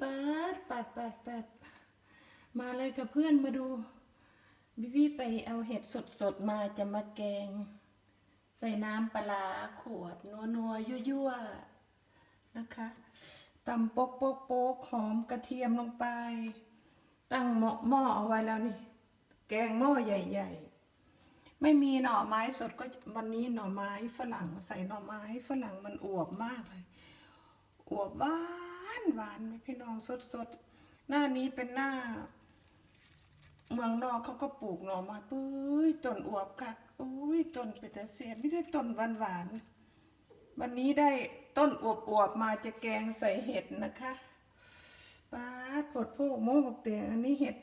ปัดปัดปัดปัดมาเลยกับเพื่อนมาดูวิวีไปเอาเห็ดสดๆมาจะมาแกง ใส่น้ำปลาขวด นัวนัวๆยั่วนะคะตำโป๊กโป๊กโป๊กหอมกระเทียมลงไป ตั้งหม้อหม้อเอาไว้แล้วนี่ แกงหม้อใหญ่ๆ ไม่มีหน่อไม้สดก็วันนี้หน่อไม้ฝรั่งใส่หน่อไม้ฝรั่งมันอวบมากเลย อวบหวานหวานไหมพี่น้องสดสดหน้านี้เป็นหน้า เมืองนอกเขาก็ปลูกหน่อไม้ปุ้ยต้นอวบคักอุ้ยต้นเป็นแต่เสียไม่ได้ต้นหวานหวานวันนี้ได้ต้นอวบอวบๆมาจะแกงใส่เห็ดนะคะป้าดปดพวกโม่บกเตียงอันนี้เห็ด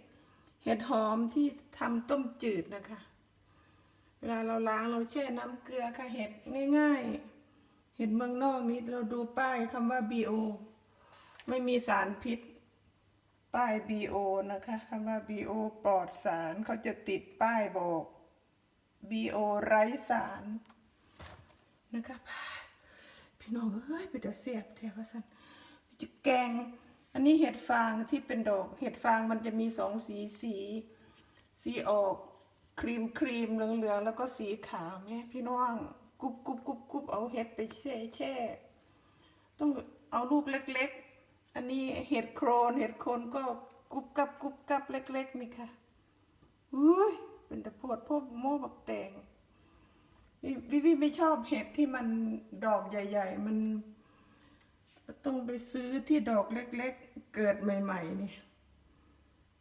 เห็ดหอมที่ทำต้มจืดนะคะ เวลาเราล้างเราแช่น้ำเกลือค่ะเห็ดง่าย ๆ เห็ดเมืองนอกนี้เราดูป้ายคำว่า BO ไม่มีสารพิษ ป้าย BO นะคะคำว่า BO ปลอดสารเขาจะติดป้ายบอก BO ไร้สารนะคะพี่น้องเอ้ยไปเดี๋ยวเสียบเสียบว่สันจะแกง อันนี้เห็ดฟางที่เป็นดอก เห็ดฟางมันจะมีสองสีสีสีออกครีมครีมเหลืองเหลืองๆแล้วก็สีขาวแม่พี่น้อง กุบกุบกุบกุบเอาเห็ดไปแช่แช่ ต้องเอาลูกเล็ก ๆ อันนี้เห็ดโครนเห็ดโคนก็กุบกับกุบกับเล็ก ๆ นี่ค่ะอุ้ยเป็นแต่ปวดพวกโม่บักแตงวิวิไม่ชอบเห็ดที่มันดอกใหญ่ ๆ มันต้องไปซื้อที่ดอกเล็ก ๆ เกิดใหม่ ๆ นี่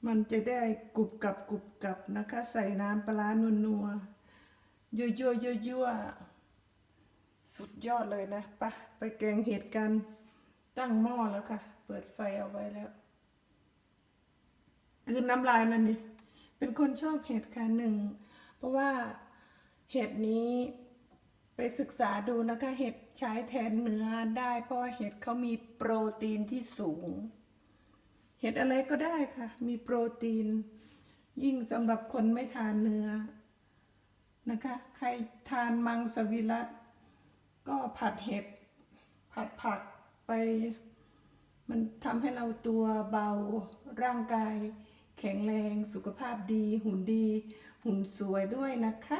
มันจะได้กรุบกับกรุบกับนะคะ ใส่น้ำปลาร้านัวๆยั่วยั่วยั่วยั่ว สุดยอดเลยนะปะไปแกงเห็ดกันตั้งหม้อแล้วค่ะ เปิดไฟเอาไว้แล้วคืนน้ำลายนั่นนี่เป็นคนชอบเห็ดค่ะหนึ่ง เพราะว่าเห็ดนี้ไปศึกษาดูนะคะ เห็ดใช้แทนเนื้อได้ เพราะว่าเห็ดเขามีโปรตีนที่สูง เห็ดอะไรก็ได้ค่ะ มีโปรตีน ยิ่งสำหรับคนไม่ทานเนื้อนะคะ ใครทานมังสวิรัต ก็ผัดเห็ด ผัดผักไป มันทำให้เราตัวเบาร่างกาย แข็งแรงสุขภาพดี หุ่นดี หุ่นสวยด้วยนะคะ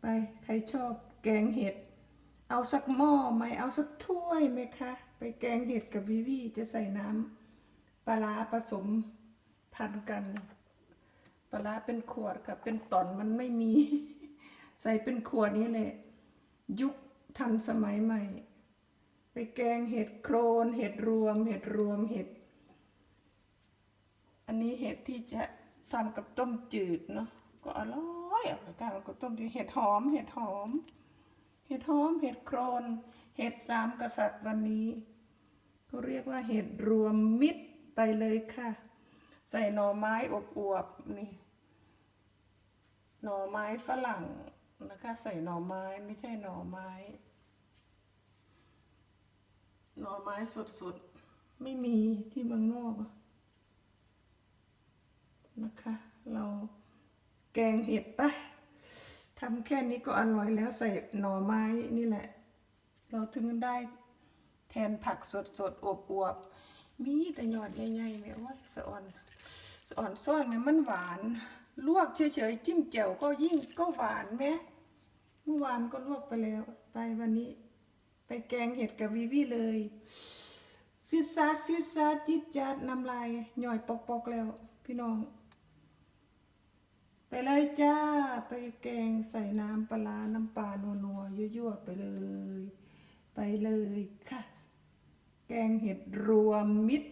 ไปใครชอบแกงเห็ด เอาสักหม้อไหมเอาสักถ้วยไหมคะ ไปแกงเห็ดกับวิวีจะใส่น้ำปลาผสมพันกันปลาเป็นขวดกับเป็นตอนมันไม่มี ใส่เป็นขวดนี้แหละยุค ทันสมัยใหม่ ไปแกงเห็ดโครน เห็ดรวม เห็ดรวมเห็ด อันนี้เห็ดที่จะทำกับต้มจืดเนาะก็อร่อยอร่อยกันกับต้มจืดเห็ดหอม เห็ดหอม เห็ดหอม เห็ดโครน เห็ดสามกษัตริย์วันนี้เขาเรียกว่าเห็ดรวมมิตรไปเลยค่ะ ใส่หน่อไม้อบอวบๆนี่หน่อไม้ฝรั่ง นะคะใส่หน่อไม้ไม่ใช่หน่อไม้ หน่อไม้สดๆ ไม่มีที่เมืองนอกนะคะ เราแกงเห็ดปะทำแค่นี้ก็อร่อยแล้วใส่หน่อไม้นี่แหละ เราถึงได้แทนผักสดๆอบอวบๆมีแต่หยอดใหญ่ๆแม่ว่าสะอ่อนสะอ่อนซ่อนแม่มันหวาน ลวกเฉยๆจิ้มแจ่วก็ยิ่งก็หวานแม่เมื่อวานก็ลวกไปแล้ว ไปวันนี้ ไปแกงเห็ดกับวิวีเลยซิซาซิซาจิตจัดน้ำลายหน่อยปอกๆแล้ว พี่น้อง ไปเลยจ้า ไปแกงใส่น้ำปลาน้ำปลานัวๆยั่วๆไปเลย ไปเลยค่ะ แกงเห็ดรวมมิตร